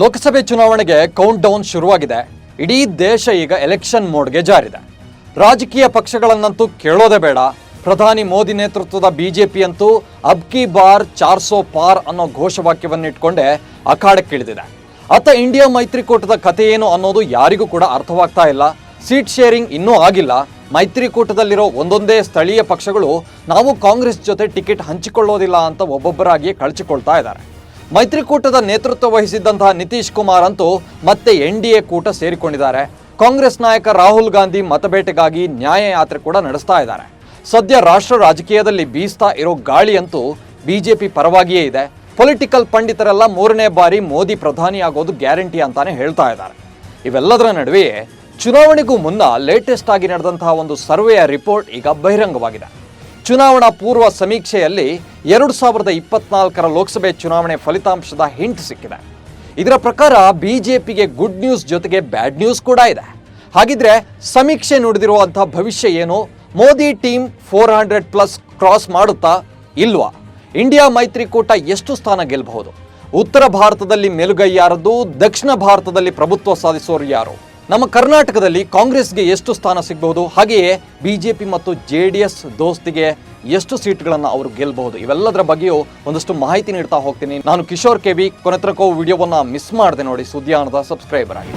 ಲೋಕಸಭೆ ಚುನಾವಣೆಗೆ count down ಶುರುವಾಗಿದೆ. ಇಡೀ ದೇಶ ಈಗ ಎಲೆಕ್ಷನ್ ಮೋಡ್ಗೆ ಜಾರಿದೆ. ರಾಜಕೀಯ ಪಕ್ಷಗಳನ್ನಂತೂ ಕೇಳೋದೇ ಬೇಡ. ಪ್ರಧಾನಿ ಮೋದಿ ನೇತೃತ್ವದ ಬಿಜೆಪಿ ಅಂತೂ ಅಬ್ ಕಿ ಬಾರ್ ಚಾರ್ ಸೋ ಪಾರ್ ಅನ್ನೋ ಘೋಷವಾಕ್ಯವನ್ನ ಇಟ್ಕೊಂಡೆ ಅಖಾಡಕ್ಕಿಳಿದಿದೆ. ಅತ್ತ ಇಂಡಿಯಾ ಮೈತ್ರಿಕೂಟದ ಕಥೆ ಏನು ಅನ್ನೋದು ಯಾರಿಗೂ ಕೂಡ ಅರ್ಥವಾಗ್ತಾ ಇಲ್ಲ. ಸೀಟ್ ಶೇರಿಂಗ್ ಇನ್ನೂ ಆಗಿಲ್ಲ. ಮೈತ್ರಿಕೂಟದಲ್ಲಿರೋ ಒಂದೊಂದೇ ಸ್ಥಳೀಯ ಪಕ್ಷಗಳು ನಾವು ಕಾಂಗ್ರೆಸ್ ಜೊತೆ ಟಿಕೆಟ್ ಹಂಚಿಕೊಳ್ಳೋದಿಲ್ಲ ಅಂತ ಒಬ್ಬೊಬ್ಬರಾಗಿ ಕಳಚಿಕೊಳ್ತಾ ಇದ್ದಾರೆ. ಮೈತ್ರಿಕೂಟದ ನೇತೃತ್ವ ವಹಿಸಿದ್ದಂತಹ ನಿತೀಶ್ ಕುಮಾರ್ ಅಂತೂ ಮತ್ತೆ ಎನ್ ಡಿ ಎ ಕೂಟ ಸೇರಿಕೊಂಡಿದ್ದಾರೆ. ಕಾಂಗ್ರೆಸ್ ನಾಯಕ ರಾಹುಲ್ ಗಾಂಧಿ ಮತಬೇಟೆಗಾಗಿ ನ್ಯಾಯಯಾತ್ರೆ ಕೂಡ ನಡೆಸ್ತಾ ಇದ್ದಾರೆ. ಸದ್ಯ ರಾಷ್ಟ್ರ ರಾಜಕೀಯದಲ್ಲಿ ಬೀಸ್ತಾ ಇರೋ ಗಾಳಿ ಜೆ ಬಿಜೆಪಿ ಪರವಾಗಿಯೇ ಇದೆ. ಪೊಲಿಟಿಕಲ್ ಪಂಡಿತರೆಲ್ಲ ಮೂರನೇ ಬಾರಿ ಮೋದಿ ಪ್ರಧಾನಿ ಆಗೋದು ಗ್ಯಾರಂಟಿ ಅಂತಾನೆ ಹೇಳ್ತಾ ಇದ್ದಾರೆ. ಇವೆಲ್ಲದರ ನಡುವೆಯೇ ಚುನಾವಣೆಗೂ ಮುನ್ನ ಲೇಟೆಸ್ಟ್ ಆಗಿ ನಡೆದಂತಹ ಒಂದು ಸರ್ವೆಯ ರಿಪೋರ್ಟ್ ಈಗ ಬಹಿರಂಗವಾಗಿದೆ. ಚುನಾವಣಾ ಪೂರ್ವ ಸಮೀಕ್ಷೆಯಲ್ಲಿ ಎರಡು ಸಾವಿರದ ಇಪ್ಪತ್ನಾಲ್ಕರ ಲೋಕಸಭೆ ಚುನಾವಣೆ ಫಲಿತಾಂಶದ ಹಿಂಟ್ ಸಿಕ್ಕಿದೆ. ಇದರ ಪ್ರಕಾರ ಬಿಜೆಪಿಗೆ ಗುಡ್ ನ್ಯೂಸ್ ಜೊತೆಗೆ ಬ್ಯಾಡ್ ನ್ಯೂಸ್ ಕೂಡ ಇದೆ. ಹಾಗಿದ್ರೆ ಸಮೀಕ್ಷೆ ನುಡಿದಿರುವಂತಹ ಭವಿಷ್ಯ ಏನು? Modi team four hundred plus cross ಮಾಡುತ್ತಾ ಇಲ್ವಾ? ಇಂಡಿಯಾ ಮೈತ್ರಿಕೂಟ ಎಷ್ಟು ಸ್ಥಾನ ಗೆಲ್ಲಬಹುದು ಉತ್ತರ ಭಾರತದಲ್ಲಿ ಮೇಲುಗೈ ಯಾರದು ದಕ್ಷಿಣ ಭಾರತದಲ್ಲಿ ಪ್ರಭುತ್ವ ಸಾಧಿಸೋರು ಯಾರು? ನಮ್ಮ ಕರ್ನಾಟಕದಲ್ಲಿ ಕಾಂಗ್ರೆಸ್ಗೆ ಎಷ್ಟು ಸ್ಥಾನ ಸಿಗಬಹುದು? ಹಾಗೆಯೇ ಬಿಜೆಪಿ ಮತ್ತು ಜೆ ಡಿ ಎಸ್ ದೋಸ್ತಿಗೆ ಎಷ್ಟು ಸೀಟ್ಗಳನ್ನು ಅವರು ಗೆಲ್ಲಬಹುದು ಇವೆಲ್ಲದರ ಬಗ್ಗೆಯೂ ಒಂದಷ್ಟು ಮಾಹಿತಿ ನೀಡ್ತಾ ಹೋಗ್ತೀನಿ. ನಾನು ಕಿಶೋರ್ ಕೆ ಬಿ ಕೊನೆತ್ರಕೋ ವಿಡಿಯೋವನ್ನು ಮಿಸ್ ಮಾಡಿದೆ ನೋಡಿ, ಸುದ್ದಿಯಾನದ ಸಬ್ಸ್ಕ್ರೈಬರ್ ಆಗಿ.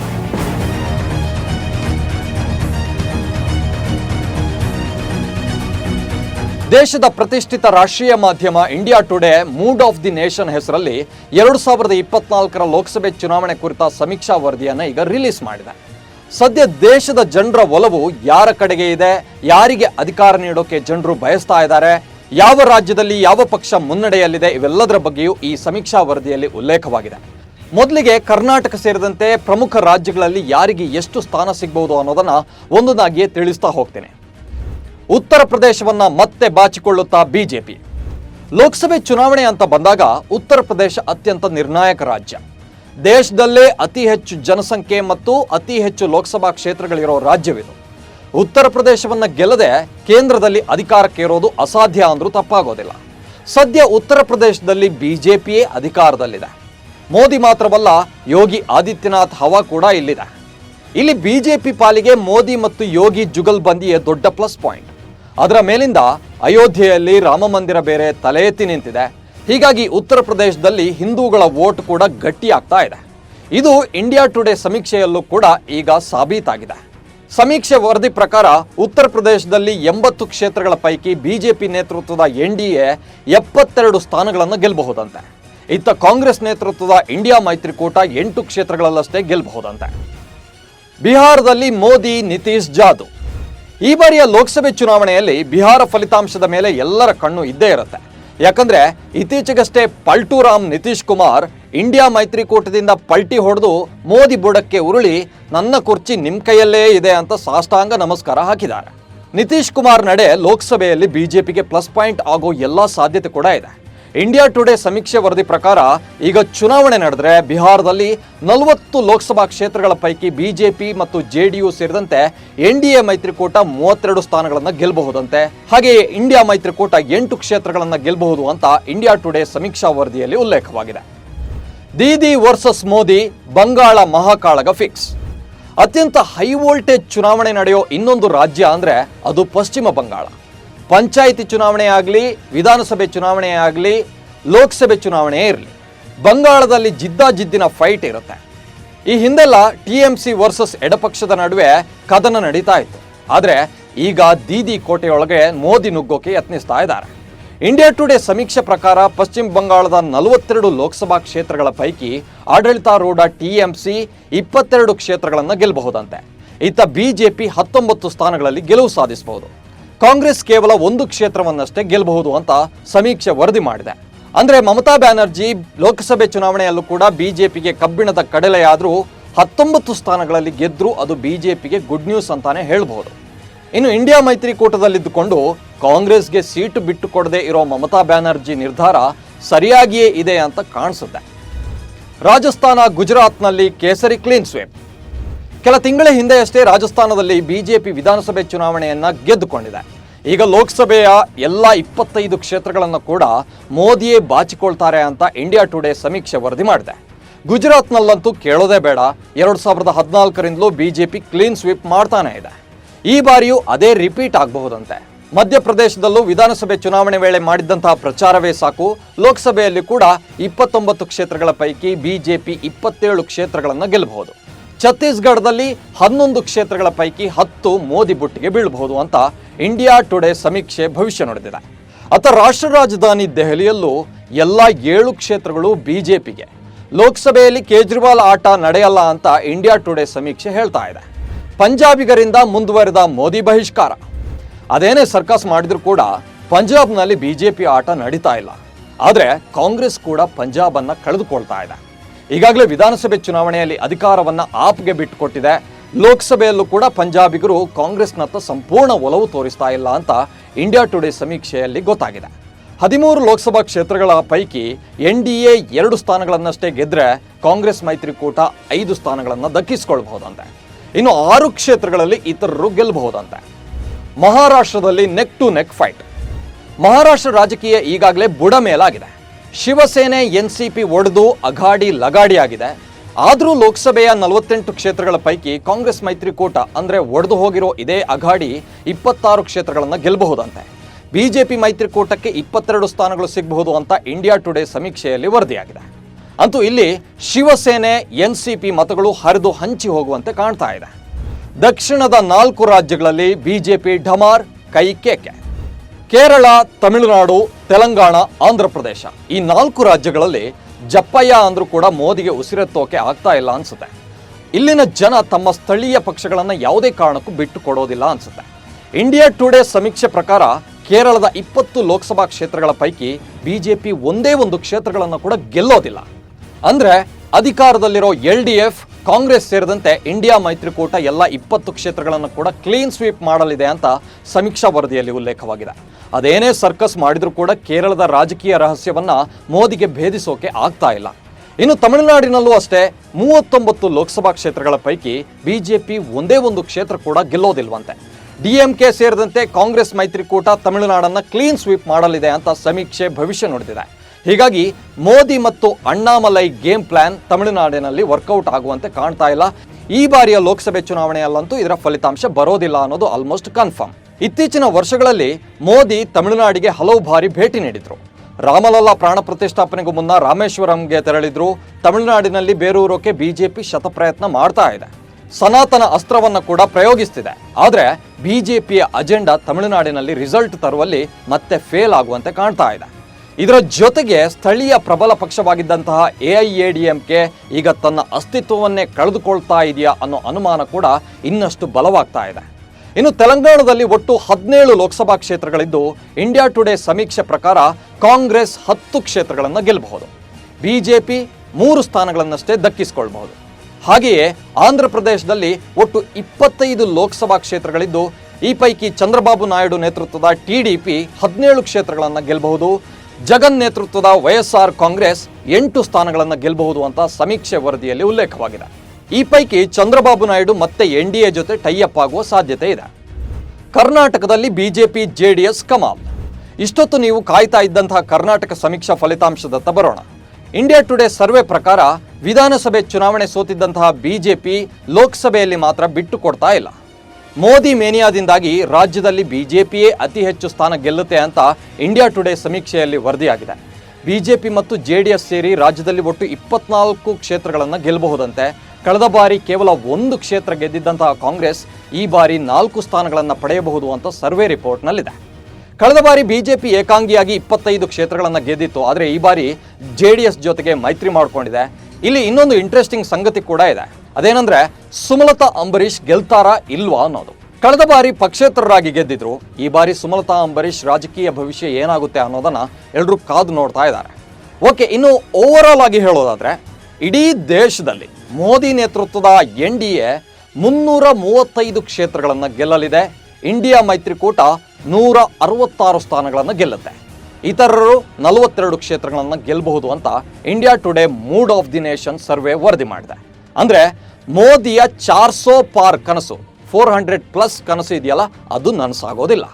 ದೇಶದ ಪ್ರತಿಷ್ಠಿತ ರಾಷ್ಟ್ರೀಯ ಮಾಧ್ಯಮ India Today mood of the nation ಹೆಸರಲ್ಲಿ ಎರಡು ಸಾವಿರದ ಇಪ್ಪತ್ನಾಲ್ಕರ ಲೋಕಸಭೆ ಚುನಾವಣೆ ಕುರಿತ ಸಮೀಕ್ಷಾ ವರದಿಯನ್ನು ಈಗ ರಿಲೀಸ್ ಮಾಡಿದೆ. ಸದ್ಯ ದೇಶದ ಜನರ ಒಲವು ಯಾರ ಕಡೆಗೆ ಇದೆ? ಯಾರಿಗೆ ಅಧಿಕಾರ ನೀಡೋಕೆ ಜನರು ಬಯಸ್ತಾ ಇದ್ದಾರೆ? ಯಾವ ರಾಜ್ಯದಲ್ಲಿ ಯಾವ ಪಕ್ಷ ಮುನ್ನಡೆಯಲ್ಲಿದೆ? ಇವೆಲ್ಲದರ ಬಗ್ಗೆಯೂ ಈ ಸಮೀಕ್ಷಾ ವರದಿಯಲ್ಲಿ ಉಲ್ಲೇಖವಾಗಿದೆ. ಮೊದಲಿಗೆ ಕರ್ನಾಟಕ ಸೇರಿದಂತೆ ಪ್ರಮುಖ ರಾಜ್ಯಗಳಲ್ಲಿ ಯಾರಿಗೆ ಎಷ್ಟು ಸ್ಥಾನ ಸಿಗಬಹುದು ಅನ್ನೋದನ್ನ ಒಂದೊಂದಾಗಿಯೇ ತಿಳಿಸ್ತಾ ಹೋಗ್ತೇನೆ. ಉತ್ತರ ಪ್ರದೇಶವನ್ನ ಮತ್ತೆ ಬಾಚಿಕೊಳ್ಳುತ್ತಾ ಬಿಜೆಪಿ. ಲೋಕಸಭೆ ಚುನಾವಣೆ ಅಂತ ಬಂದಾಗ ಉತ್ತರ ಪ್ರದೇಶ ಅತ್ಯಂತ ನಿರ್ಣಾಯಕ ರಾಜ್ಯ. ದೇಶದಲ್ಲೇ ಅತಿ ಹೆಚ್ಚು ಜನಸಂಖ್ಯೆ ಮತ್ತು ಅತಿ ಹೆಚ್ಚು ಲೋಕಸಭಾ ಕ್ಷೇತ್ರಗಳಿರೋ ರಾಜ್ಯವಿದು. ಉತ್ತರ ಪ್ರದೇಶವನ್ನ ಗೆಲ್ಲದೆ ಕೇಂದ್ರದಲ್ಲಿ ಅಧಿಕಾರಕ್ಕೇರೋದು ಅಸಾಧ್ಯ ಅಂದರೂ ತಪ್ಪಾಗೋದಿಲ್ಲ. ಸದ್ಯ ಉತ್ತರ ಪ್ರದೇಶದಲ್ಲಿ ಬಿಜೆಪಿಯೇ ಅಧಿಕಾರದಲ್ಲಿದೆ. ಮೋದಿ ಮಾತ್ರವಲ್ಲ, ಯೋಗಿ ಆದಿತ್ಯನಾಥ್ ಹವಾ ಕೂಡ ಇಲ್ಲಿದೆ. ಇಲ್ಲಿ ಬಿಜೆಪಿ ಪಾಲಿಗೆ ಮೋದಿ ಮತ್ತು ಯೋಗಿ ಜುಗಲ್ಬಂದಿಯೇ ದೊಡ್ಡ ಪ್ಲಸ್ ಪಾಯಿಂಟ್. ಅದರ ಮೇಲಿಂದ ಅಯೋಧ್ಯೆಯಲ್ಲಿ ರಾಮ ಮಂದಿರ ಬೇರೆ ತಲೆ ಎತ್ತಿ ನಿಂತಿದೆ. ಹೀಗಾಗಿ ಉತ್ತರ ಪ್ರದೇಶದಲ್ಲಿ ಹಿಂದೂಗಳ ವೋಟ್ ಕೂಡ ಗಟ್ಟಿಯಾಗ್ತಾ ಇದೆ. ಇದು ಇಂಡಿಯಾ ಟುಡೇ ಸಮೀಕ್ಷೆಯಲ್ಲೂ ಕೂಡ ಈಗ ಸಾಬೀತಾಗಿದೆ. ಸಮೀಕ್ಷೆ ವರದಿ ಪ್ರಕಾರ ಉತ್ತರ ಪ್ರದೇಶದಲ್ಲಿ ಎಂಬತ್ತು ಕ್ಷೇತ್ರಗಳ ಪೈಕಿ ಬಿಜೆಪಿ ನೇತೃತ್ವದ ಎನ್ ಡಿ ಎ ಎಪ್ಪತ್ತೆರಡು ಸ್ಥಾನಗಳನ್ನು ಗೆಲ್ಲಬಹುದಂತೆ. ಇತ್ತ ಕಾಂಗ್ರೆಸ್ ನೇತೃತ್ವದ ಇಂಡಿಯಾ ಮೈತ್ರಿಕೂಟ ಎಂಟು ಕ್ಷೇತ್ರಗಳಲ್ಲಷ್ಟೇ ಗೆಲ್ಲಬಹುದಂತೆ. ಬಿಹಾರದಲ್ಲಿ ಮೋದಿ, ನಿತೀಶ್ ಜಾದು ಈ ಬಾರಿಯ ಲೋಕಸಭೆ ಚುನಾವಣೆಯಲ್ಲಿ ಬಿಹಾರ ಫಲಿತಾಂಶದ ಮೇಲೆ ಎಲ್ಲರ ಕಣ್ಣು ಇದ್ದೇ ಇರುತ್ತೆ. ಯಾಕಂದ್ರೆ ಇತ್ತೀಚೆಗಷ್ಟೇ ಪಲ್ಟೂರಾಮ್ ನಿತೀಶ್ ಕುಮಾರ್ ಇಂಡಿಯಾ ಮೈತ್ರಿಕೂಟದಿಂದ ಪಲ್ಟಿ ಹೊಡೆದು ಮೋದಿ ಬುಡಕ್ಕೆ ಉರುಳಿ ನನ್ನ ಕುರ್ಚಿ ನಿಮ್ಮ ಕೈಯಲ್ಲೇ ಇದೆ ಅಂತ ಸಾಷ್ಟಾಂಗ ನಮಸ್ಕಾರ ಹಾಕಿದ್ದಾರೆ. ನಿತೀಶ್ ಕುಮಾರ್ ನಡೆ ಲೋಕಸಭೆಯಲ್ಲಿ ಬಿಜೆಪಿಗೆ ಪ್ಲಸ್ ಪಾಯಿಂಟ್ ಆಗೋ ಎಲ್ಲಾ ಸಾಧ್ಯತೆ ಕೂಡ ಇದೆ. ಇಂಡಿಯಾ ಟುಡೇ ಸಮೀಕ್ಷೆ ವರದಿ ಪ್ರಕಾರ, ಈಗ ಚುನಾವಣೆ ನಡೆದ್ರೆ ಬಿಹಾರದಲ್ಲಿ ನಲವತ್ತು ಲೋಕಸಭಾ ಕ್ಷೇತ್ರಗಳ ಪೈಕಿ ಬಿಜೆಪಿ ಮತ್ತು ಜೆಡಿಯು ಸೇರಿದಂತೆ ಎನ್ ಡಿ ಎ ಮೈತ್ರಿಕೂಟ ಮೂವತ್ತೆರಡು ಸ್ಥಾನಗಳನ್ನು ಗೆಲ್ಲಬಹುದಂತೆ ಹಾಗೆಯೇ ಇಂಡಿಯಾ ಮೈತ್ರಿಕೂಟ ಎಂಟು ಕ್ಷೇತ್ರಗಳನ್ನು ಗೆಲ್ಲಬಹುದು ಅಂತ ಇಂಡಿಯಾ ಟುಡೇ ಸಮೀಕ್ಷಾ ವರದಿಯಲ್ಲಿ ಉಲ್ಲೇಖವಾಗಿದೆ. ದೀದಿ ವರ್ಸಸ್ ಮೋದಿ, ಬಂಗಾಳ ಮಹಾಕಾಳಗ ಫಿಕ್ಸ್ ಅತ್ಯಂತ ಹೈ ವೋಲ್ಟೇಜ್ ಚುನಾವಣೆ ನಡೆಯೋ ಇನ್ನೊಂದು ರಾಜ್ಯ ಅಂದ್ರೆ ಅದು ಪಶ್ಚಿಮ ಬಂಗಾಳ. ಪಂಚಾಯಿತಿ ಚುನಾವಣೆ ಆಗಲಿ, ವಿಧಾನಸಭೆ ಚುನಾವಣೆ ಆಗಲಿ, ಲೋಕಸಭೆ ಚುನಾವಣೆ ಇರಲಿ. ಬಂಗಾಳದಲ್ಲಿ ಜಿದ್ದಾಜಿದ್ದಿನ ಫೈಟ್ ಇರುತ್ತೆ. ಈ ಹಿಂದೆಲ್ಲ ಟಿ ಎಂ ಸಿ ವರ್ಸಸ್ ಎಡಪಕ್ಷದ ನಡುವೆ ಕದನ ನಡೀತಾ ಇತ್ತು. ಆದರೆ ಈಗ ದೀದಿ ಕೋಟೆಯೊಳಗೆ ಮೋದಿ ನುಗ್ಗೋಕೆ ಯತ್ನಿಸ್ತಾ ಇದ್ದಾರೆ. ಇಂಡಿಯಾ ಟುಡೇ ಸಮೀಕ್ಷೆ ಪ್ರಕಾರ ಪಶ್ಚಿಮ ಬಂಗಾಳದ ನಲವತ್ತೆರಡು ಲೋಕಸಭಾ ಕ್ಷೇತ್ರಗಳ ಪೈಕಿ ಆಡಳಿತಾರೂಢ ಟಿ ಎಂ ಸಿ ಇಪ್ಪತ್ತೆರಡು ಕ್ಷೇತ್ರಗಳನ್ನು ಗೆಲ್ಲಬಹುದಂತೆ ಇತ್ತ ಬಿಜೆಪಿ ಹತ್ತೊಂಬತ್ತು ಸ್ಥಾನಗಳಲ್ಲಿ ಗೆಲುವು ಸಾಧಿಸಬಹುದು. ಕಾಂಗ್ರೆಸ್ ಕೇವಲ ಒಂದು ಕ್ಷೇತ್ರವನ್ನಷ್ಟೇ ಗೆಲ್ಲಬಹುದು ಅಂತ ಸಮೀಕ್ಷೆ ವರದಿ ಮಾಡಿದೆ. ಅಂದ್ರೆ ಮಮತಾ ಬ್ಯಾನರ್ಜಿ ಲೋಕಸಭೆ ಚುನಾವಣೆಯಲ್ಲೂ ಕೂಡ ಬಿಜೆಪಿಗೆ ಕಬ್ಬಿಣದ ಕಡಲೆಯಾದರೂ ಹತ್ತೊಂಬತ್ತು ಸ್ಥಾನಗಳಲ್ಲಿ ಗೆದ್ದರೂ ಅದು ಬಿಜೆಪಿಗೆ ಗುಡ್ ನ್ಯೂಸ್ ಅಂತಾನೆ ಹೇಳಬಹುದು. ಇನ್ನು ಇಂಡಿಯಾ ಮೈತ್ರಿಕೂಟದಲ್ಲಿದ್ದುಕೊಂಡು ಕಾಂಗ್ರೆಸ್ಗೆ ಸೀಟು ಬಿಟ್ಟು ಕೊಡದೇ ಇರೋ ಮಮತಾ ಬ್ಯಾನರ್ಜಿ ನಿರ್ಧಾರ ಸರಿಯಾಗಿಯೇ ಇದೆ ಅಂತ ಕಾಣಿಸುತ್ತೆ. ರಾಜಸ್ಥಾನ, ಗುಜರಾತ್ನಲ್ಲಿ ಕೇಸರಿ ಕ್ಲೀನ್ ಸ್ವೇಪ್ ಕೆಲ ತಿಂಗಳ ಹಿಂದೆಯಷ್ಟೇ ರಾಜಸ್ಥಾನದಲ್ಲಿ ಬಿಜೆಪಿ ವಿಧಾನಸಭೆ ಚುನಾವಣೆಯನ್ನ ಗೆದ್ದುಕೊಂಡಿದೆ. ಈಗ ಲೋಕಸಭೆಯ ಎಲ್ಲ ಇಪ್ಪತ್ತೈದು ಕ್ಷೇತ್ರಗಳನ್ನು ಕೂಡ ಮೋದಿಯೇ ಬಾಚಿಕೊಳ್ತಾರೆ ಅಂತ ಇಂಡಿಯಾ ಟುಡೇ ಸಮೀಕ್ಷೆ ವರದಿ ಮಾಡಿದೆ. ಗುಜರಾತ್ನಲ್ಲಂತೂ ಕೇಳೋದೇ ಬೇಡ, ಎರಡು ಸಾವಿರದ ಹದಿನಾಲ್ಕರಿಂದಲೂ ಬಿಜೆಪಿ ಕ್ಲೀನ್ ಸ್ವೀಪ್ ಮಾಡ್ತಾನೆ ಇದೆ. ಈ ಬಾರಿಯೂ ಅದೇ ರಿಪೀಟ್ ಆಗಬಹುದಂತೆ. ಮಧ್ಯಪ್ರದೇಶದಲ್ಲೂ ವಿಧಾನಸಭೆ ಚುನಾವಣೆ ವೇಳೆ ಮಾಡಿದ್ದಂತಹ ಪ್ರಚಾರವೇ ಸಾಕು, ಲೋಕಸಭೆಯಲ್ಲಿ ಕೂಡ ಇಪ್ಪತ್ತೊಂಬತ್ತು ಕ್ಷೇತ್ರಗಳ ಪೈಕಿ ಬಿಜೆಪಿ ಇಪ್ಪತ್ತೇಳು ಕ್ಷೇತ್ರಗಳನ್ನು ಗೆಲ್ಲಬಹುದು ಛತ್ತೀಸ್ಗಢದಲ್ಲಿ ಹನ್ನೊಂದು ಕ್ಷೇತ್ರಗಳ ಪೈಕಿ ಹತ್ತು ಮೋದಿ ಬುಟ್ಟಿಗೆ ಬೀಳಬಹುದು ಅಂತ ಇಂಡಿಯಾ ಟುಡೇ ಸಮೀಕ್ಷೆ ಭವಿಷ್ಯ ನುಡಿದಿದೆ. ಅತ ರಾಷ್ಟ್ರ ರಾಜಧಾನಿ ದೆಹಲಿಯಲ್ಲೂ ಎಲ್ಲ ಏಳು ಕ್ಷೇತ್ರಗಳು ಬಿಜೆಪಿಗೆ. ಲೋಕಸಭೆಯಲ್ಲಿ ಕೇಜ್ರಿವಾಲ್ ಆಟ ನಡೆಯಲ್ಲ ಅಂತ ಇಂಡಿಯಾ ಟುಡೇ ಸಮೀಕ್ಷೆ ಹೇಳ್ತಾ ಇದೆ. ಪಂಜಾಬಿಗರಿಂದ ಮುಂದುವರೆದ ಮೋದಿ ಬಹಿಷ್ಕಾರ. ಅದೇನೇ ಸರ್ಕಸ್ ಮಾಡಿದ್ರು ಕೂಡ ಪಂಜಾಬ್ನಲ್ಲಿ ಬಿಜೆಪಿ ಆಟ ನಡೀತಾ ಇಲ್ಲ. ಆದರೆ ಕಾಂಗ್ರೆಸ್ ಕೂಡ ಪಂಜಾಬನ್ನು ಕಳೆದುಕೊಳ್ತಾ ಇದೆ. ಈಗಾಗಲೇ ವಿಧಾನಸಭೆ ಚುನಾವಣೆಯಲ್ಲಿ ಅಧಿಕಾರವನ್ನು ಆಪ್ಗೆ ಬಿಟ್ಟುಕೊಟ್ಟಿದೆ. ಲೋಕಸಭೆಯಲ್ಲೂ ಕೂಡ ಪಂಜಾಬಿಗರು ಕಾಂಗ್ರೆಸ್ನತ್ತ ಸಂಪೂರ್ಣ ಒಲವು ತೋರಿಸ್ತಾ ಇಲ್ಲ ಅಂತ ಇಂಡಿಯಾ ಟುಡೇ ಸಮೀಕ್ಷೆಯಲ್ಲಿ ಗೊತ್ತಾಗಿದೆ. ಹದಿಮೂರು ಲೋಕಸಭಾ ಕ್ಷೇತ್ರಗಳ ಪೈಕಿ ಎನ್ ಡಿ ಎ ಎರಡು ಸ್ಥಾನಗಳನ್ನಷ್ಟೇ ಗೆದ್ರೆ ಕಾಂಗ್ರೆಸ್ ಮೈತ್ರಿಕೂಟ ಐದು ಸ್ಥಾನಗಳನ್ನು ದಕ್ಕಿಸಿಕೊಳ್ಬಹುದಂತೆ. ಇನ್ನು ಆರು ಕ್ಷೇತ್ರಗಳಲ್ಲಿ ಇತರರು ಗೆಲ್ಲಬಹುದಂತೆ. ಮಹಾರಾಷ್ಟ್ರದಲ್ಲಿ neck to neck fight Maharashtra ರಾಜಕೀಯ ಈಗಾಗಲೇ ಬುಡ ಮೇಲಾಗಿದೆ ಶಿವಸೇನೆ ಎನ್ ಸಿ ಪಿ ಒಡೆದು ಅಘಾಡಿ ಲಗಾಡಿ ಆಗಿದೆ ಆದರೂ ಲೋಕಸಭೆಯ ನಲವತ್ತೆಂಟು ಕ್ಷೇತ್ರಗಳ ಪೈಕಿ ಕಾಂಗ್ರೆಸ್ ಮೈತ್ರಿಕೂಟ ಅಂದರೆ ಒಡೆದು ಹೋಗಿರೋ ಇದೇ ಅಘಾಡಿ ಇಪ್ಪತ್ತಾರು ಕ್ಷೇತ್ರಗಳನ್ನು ಗೆಲ್ಲಬಹುದಂತೆ ಬಿಜೆಪಿ ಮೈತ್ರಿಕೂಟಕ್ಕೆ ಇಪ್ಪತ್ತೆರಡು ಸ್ಥಾನಗಳು ಸಿಗಬಹುದು ಅಂತ ಇಂಡಿಯಾ ಟುಡೇ ಸಮೀಕ್ಷೆಯಲ್ಲಿ ವರದಿಯಾಗಿದೆ. ಅಂತೂ ಇಲ್ಲಿ ಶಿವಸೇನೆ ಎನ್ ಸಿ ಪಿ ಮತಗಳು ಹರಿದು ಹಂಚಿ ಹೋಗುವಂತೆ ಕಾಣ್ತಾ ಇದೆ. ದಕ್ಷಿಣದ ನಾಲ್ಕು ರಾಜ್ಯಗಳಲ್ಲಿ ಬಿಜೆಪಿ ಢಮಾರ್, ಕೈ ಕೇಕೆ. ಕೇರಳ, ತಮಿಳುನಾಡು, ತೆಲಂಗಾಣ ಆಂಧ್ರ ಪ್ರದೇಶ ಈ ನಾಲ್ಕು ರಾಜ್ಯಗಳಲ್ಲಿ ಜಪ್ಪಯ್ಯ ಅಂದ್ರೂ ಕೂಡ ಮೋದಿಗೆ ಉಸಿರೆತ್ತೋಕೆ ಆಗ್ತಾ ಇಲ್ಲ ಅನ್ಸುತ್ತೆ. ಇಲ್ಲಿನ ಜನ ತಮ್ಮ ಸ್ಥಳೀಯ ಪಕ್ಷಗಳನ್ನು ಯಾವುದೇ ಕಾರಣಕ್ಕೂ ಬಿಟ್ಟು ಕೊಡೋದಿಲ್ಲ ಅನ್ಸುತ್ತೆ. ಇಂಡಿಯಾ ಟುಡೇ ಸಮೀಕ್ಷೆ ಪ್ರಕಾರ ಕೇರಳದ ಇಪ್ಪತ್ತು ಲೋಕಸಭಾ ಕ್ಷೇತ್ರಗಳ ಪೈಕಿ ಬಿಜೆಪಿ ಒಂದೇ ಒಂದು ಕ್ಷೇತ್ರಗಳನ್ನು ಕೂಡ ಗೆಲ್ಲೋದಿಲ್ಲ. ಅಂದ್ರೆ ಅಧಿಕಾರದಲ್ಲಿರೋ ಎಲ್ ಡಿ ಎಫ್, ಕಾಂಗ್ರೆಸ್ ಸೇರಿದಂತೆ ಇಂಡಿಯಾ ಮೈತ್ರಿಕೂಟ ಎಲ್ಲ ಇಪ್ಪತ್ತು ಕ್ಷೇತ್ರಗಳನ್ನು ಕೂಡ ಕ್ಲೀನ್ ಸ್ವೀಪ್ ಮಾಡಲಿದೆ ಅಂತ ಸಮೀಕ್ಷಾ ವರದಿಯಲ್ಲಿ ಉಲ್ಲೇಖವಾಗಿದೆ. ಅದೇನೇ ಸರ್ಕಸ್ ಮಾಡಿದರೂ ಕೂಡ ಕೇರಳದ ರಾಜಕೀಯ ರಹಸ್ಯವನ್ನು ಮೋದಿಗೆ ಭೇದಿಸೋಕೆ ಆಗ್ತಾ ಇಲ್ಲ. ಇನ್ನು ತಮಿಳುನಾಡಿನಲ್ಲೂ ಅಷ್ಟೇ ಮೂವತ್ತೊಂಬತ್ತು ಲೋಕಸಭಾ ಕ್ಷೇತ್ರಗಳ ಪೈಕಿ ಬಿಜೆಪಿ ಒಂದೇ ಒಂದು ಕ್ಷೇತ್ರ ಕೂಡ ಗೆಲ್ಲೋದಿಲ್ವಂತೆ. ಡಿಎಂಕೆ ಸೇರಿದಂತೆ ಕಾಂಗ್ರೆಸ್ ಮೈತ್ರಿಕೂಟ ತಮಿಳುನಾಡನ್ನು ಕ್ಲೀನ್ ಸ್ವೀಪ್ ಮಾಡಲಿದೆ ಅಂತ ಸಮೀಕ್ಷೆ ಭವಿಷ್ಯ ನುಡಿದಿದೆ. ಹೀಗಾಗಿ ಮೋದಿ ಮತ್ತು ಅಣ್ಣಾಮಲೈ ಗೇಮ್ ಪ್ಲಾನ್ ತಮಿಳುನಾಡಿನಲ್ಲಿ ವರ್ಕೌಟ್ ಆಗುವಂತೆ ಕಾಣ್ತಾ ಇಲ್ಲ. ಈ ಬಾರಿಯ ಲೋಕಸಭೆ ಚುನಾವಣೆಯಲ್ಲಂತೂ ಇದರ ಫಲಿತಾಂಶ ಬರೋದಿಲ್ಲ ಅನ್ನೋದು ಆಲ್ಮೋಸ್ಟ್ ಕನ್ಫರ್ಮ್ ಇತ್ತೀಚಿನ ವರ್ಷಗಳಲ್ಲಿ ಮೋದಿ ತಮಿಳುನಾಡಿಗೆ ಹಲವು ಬಾರಿ ಭೇಟಿ ನೀಡಿದ್ರು. ರಾಮಲಲ್ಲಾ ಪ್ರಾಣ ಪ್ರತಿಷ್ಠಾಪನೆಗೂ ಮುನ್ನ ರಾಮೇಶ್ವರಂಗೆ ತೆರಳಿದ್ರು. ತಮಿಳುನಾಡಿನಲ್ಲಿ ಬೇರೂರೋಕೆ ಬಿಜೆಪಿ ಶತಪ್ರಯತ್ನ ಮಾಡ್ತಾ ಇದೆ. ಸನಾತನ ಅಸ್ತ್ರವನ್ನು ಕೂಡ ಪ್ರಯೋಗಿಸ್ತಿದೆ. ಆದರೆ ಬಿಜೆಪಿಯ ಅಜೆಂಡಾ ತಮಿಳುನಾಡಿನಲ್ಲಿ ರಿಸಲ್ಟ್ ತರುವಲ್ಲಿ ಮತ್ತೆ ಫೇಲ್ ಆಗುವಂತೆ ಕಾಣ್ತಾ ಇದೆ. ಇದರ ಜೊತೆಗೆ ಸ್ಥಳೀಯ ಪ್ರಬಲ ಪಕ್ಷವಾಗಿದ್ದಂತಹ ಎಐಎಡಿಎಂಕೆ ಈಗ ತನ್ನ ಅಸ್ತಿತ್ವವನ್ನೇ ಕಳೆದುಕೊಳ್ತಾ ಇದೆಯಾ ಅನ್ನೋ ಅನುಮಾನ ಕೂಡ ಇನ್ನಷ್ಟು ಬಲವಾಗ್ತಾ ಇದೆ. ಇನ್ನು ತೆಲಂಗಾಣದಲ್ಲಿ ಒಟ್ಟು ಹದಿನೇಳು ಲೋಕಸಭಾ ಕ್ಷೇತ್ರಗಳಿದ್ದು, ಇಂಡಿಯಾ ಟುಡೇ ಸಮೀಕ್ಷೆ ಪ್ರಕಾರ ಕಾಂಗ್ರೆಸ್ ಹತ್ತು ಕ್ಷೇತ್ರಗಳನ್ನು ಗೆಲ್ಲಬಹುದು ಬಿಜೆಪಿ ಮೂರು ಸ್ಥಾನಗಳನ್ನಷ್ಟೇ ದಕ್ಕಿಸಿಕೊಳ್ಬಹುದು. ಹಾಗೆಯೇ ಆಂಧ್ರ ಪ್ರದೇಶದಲ್ಲಿ ಒಟ್ಟು ಇಪ್ಪತ್ತೈದು ಲೋಕಸಭಾ ಕ್ಷೇತ್ರಗಳಿದ್ದು, ಈ ಪೈಕಿ ಚಂದ್ರಬಾಬು ನಾಯ್ಡು ನೇತೃತ್ವದ ಟಿಡಿಪಿ ಹದಿನೇಳು ಕ್ಷೇತ್ರಗಳನ್ನು ಗೆಲ್ಲಬಹುದು ಜಗನ್ ನೇತೃತ್ವದ ವೈಎಸ್ಆರ್ ಕಾಂಗ್ರೆಸ್ ಎಂಟು ಸ್ಥಾನಗಳನ್ನು ಗೆಲ್ಲಬಹುದು ಅಂತ ಸಮೀಕ್ಷೆ ವರದಿಯಲ್ಲಿ ಉಲ್ಲೇಖವಾಗಿದೆ. ಈ ಪೈಕಿ ಚಂದ್ರಬಾಬು ನಾಯ್ಡು ಮತ್ತೆ ಎನ್ ಡಿ ಎ ಜೊತೆ ಟೈಅಪ್ ಆಗುವ ಸಾಧ್ಯತೆ ಇದೆ. ಕರ್ನಾಟಕದಲ್ಲಿ ಬಿಜೆಪಿ ಜೆಡಿಎಸ್ ಕಮಾಲ್. ಇಷ್ಟೊತ್ತು ನೀವು ಕಾಯ್ತಾ ಇದ್ದಂತಹ ಕರ್ನಾಟಕ ಸಮೀಕ್ಷಾ ಫಲಿತಾಂಶದತ್ತ ಬರೋಣ. ಇಂಡಿಯಾ ಟುಡೇ ಸರ್ವೆ ಪ್ರಕಾರ ವಿಧಾನಸಭೆ ಚುನಾವಣೆ ಸೋತಿದ್ದಂತಹ ಬಿಜೆಪಿ ಲೋಕಸಭೆಯಲ್ಲಿ ಮಾತ್ರ ಬಿಟ್ಟು ಕೊಡ್ತಾ ಇಲ್ಲ. ಮೋದಿ ಮೇನಿಯಾದಿಂದಾಗಿ ರಾಜ್ಯದಲ್ಲಿ ಬಿಜೆಪಿಯೇ ಅತಿ ಹೆಚ್ಚು ಸ್ಥಾನ ಗೆಲ್ಲುತ್ತೆ ಅಂತ ಇಂಡಿಯಾ ಟುಡೇ ಸಮೀಕ್ಷೆಯಲ್ಲಿ ವರದಿಯಾಗಿದೆ. ಬಿಜೆಪಿ ಮತ್ತು ಜೆಡಿಎಸ್ ಸೇರಿ ರಾಜ್ಯದಲ್ಲಿ ಒಟ್ಟು ಇಪ್ಪತ್ನಾಲ್ಕು ಕ್ಷೇತ್ರಗಳನ್ನು ಗೆಲ್ಲಬಹುದಂತೆ. ಕಳೆದ ಬಾರಿ ಕೇವಲ ಒಂದು ಕ್ಷೇತ್ರ ಗೆದ್ದಿದ್ದಂತಹ ಕಾಂಗ್ರೆಸ್ ಈ ಬಾರಿ ನಾಲ್ಕು ಸ್ಥಾನಗಳನ್ನು ಪಡೆಯಬಹುದು ಅಂತ ಸರ್ವೆ ರಿಪೋರ್ಟ್ನಲ್ಲಿದೆ. ಕಳೆದ ಬಾರಿ ಬಿಜೆಪಿ ಏಕಾಂಗಿಯಾಗಿ ಇಪ್ಪತ್ತೈದು ಕ್ಷೇತ್ರಗಳನ್ನು ಗೆದ್ದಿತ್ತು. ಆದರೆ ಈ ಬಾರಿ ಜೆ ಜೊತೆಗೆ ಮೈತ್ರಿ ಮಾಡಿಕೊಂಡಿದೆ. ಇಲ್ಲಿ ಇನ್ನೊಂದು ಇಂಟ್ರೆಸ್ಟಿಂಗ್ ಸಂಗತಿ ಕೂಡ ಇದೆ. ಅದೇನಂದ್ರೆ, ಸುಮಲತಾ ಅಂಬರೀಷ್ ಗೆಲ್ತಾರಾ ಇಲ್ವಾ ಅನ್ನೋದು. ಕಳೆದ ಬಾರಿ ಪಕ್ಷೇತರರಾಗಿ ಗೆದ್ದಿದ್ರು, ಈ ಬಾರಿ ಸುಮಲತಾ ಅಂಬರೀಷ್ ರಾಜಕೀಯ ಭವಿಷ್ಯ ಏನಾಗುತ್ತೆ ಅನ್ನೋದನ್ನ ಎಲ್ಲರೂ ಕಾದು ನೋಡ್ತಾ ಇದ್ದಾರೆ. ಓಕೆ, ಇನ್ನು ಓವರ್ ಆಲ್ ಆಗಿ ಹೇಳೋದಾದ್ರೆ, ಇಡೀ ದೇಶದಲ್ಲಿ ಮೋದಿ ನೇತೃತ್ವದ ಎನ್ ಡಿ ಎ ಮುನ್ನೂರ ಮೂವತ್ತೈದು ಕ್ಷೇತ್ರಗಳನ್ನು ಗೆಲ್ಲಲಿದೆ. ಇಂಡಿಯಾ ಮೈತ್ರಿಕೂಟ ನೂರ ಅರವತ್ತಾರು ಸ್ಥಾನಗಳನ್ನು ಗೆಲ್ಲುತ್ತೆ. ಇತರರು ನಲವತ್ತೆರಡು ಕ್ಷೇತ್ರಗಳನ್ನು ಗೆಲ್ಲಬಹುದು ಅಂತ India Today mood of the nation survey ವರದಿ ಮಾಡಿದೆ. ಅಂದ್ರೆ ಮೋದಿಯ ಚಾರ್ಸೋ ಪಾರ್ ಕನಸು, ಫೋರ್ ಹಂಡ್ರೆಡ್ ಪ್ಲಸ್ ಕನಸು ಇದೆಯಲ್ಲ, ಅದು ನನಸಾಗೋದಿಲ್ಲ.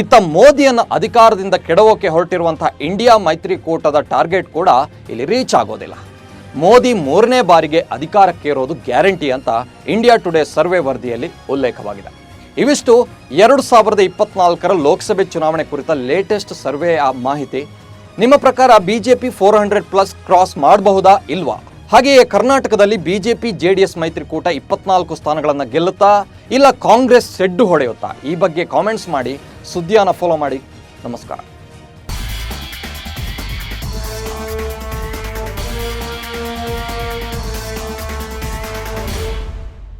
ಇತ್ತ ಮೋದಿಯನ್ನು ಅಧಿಕಾರದಿಂದ ಕೆಡವೋಕೆ ಹೊರಟಿರುವಂಥ ಇಂಡಿಯಾ ಮೈತ್ರಿಕೂಟದ ಟಾರ್ಗೆಟ್ ಕೂಡ ಇಲ್ಲಿ ರೀಚ್ ಆಗೋದಿಲ್ಲ. ಮೋದಿ ಮೂರನೇ ಬಾರಿಗೆ ಅಧಿಕಾರಕ್ಕೇರೋದು ಗ್ಯಾರಂಟಿ ಅಂತ ಇಂಡಿಯಾ ಟುಡೇ ಸರ್ವೆ ವರದಿಯಲ್ಲಿ ಉಲ್ಲೇಖವಾಗಿದೆ. ಇವಿಷ್ಟು ಎರಡು ಸಾವಿರದ ಇಪ್ಪತ್ನಾಲ್ಕರ ಲೋಕಸಭೆ ಚುನಾವಣೆ ಕುರಿತ ಲೇಟೆಸ್ಟ್ ಸರ್ವೆ ಮಾಹಿತಿ. ನಿಮ್ಮ ಪ್ರಕಾರ BJP four hundred plus cross ಮಾಡಬಹುದಾ ಇಲ್ವಾ? ಹಾಗೆಯೇ ಕರ್ನಾಟಕದಲ್ಲಿ ಬಿಜೆಪಿ, ಜೆಡಿಎಸ್ ಮೈತ್ರಿಕೂಟ ಇಪ್ಪತ್ನಾಲ್ಕು ಸ್ಥಾನಗಳನ್ನು ಗೆಲ್ಲುತ್ತಾ, ಇಲ್ಲ ಕಾಂಗ್ರೆಸ್ ಸೆಡ್ಡು ಹೊಡೆಯುತ್ತಾ? ಈ ಬಗ್ಗೆ ಕಾಮೆಂಟ್ಸ್ ಮಾಡಿ, ಸುದ್ದಿಯನ್ನು ಫಾಲೋ ಮಾಡಿ. ನಮಸ್ಕಾರ.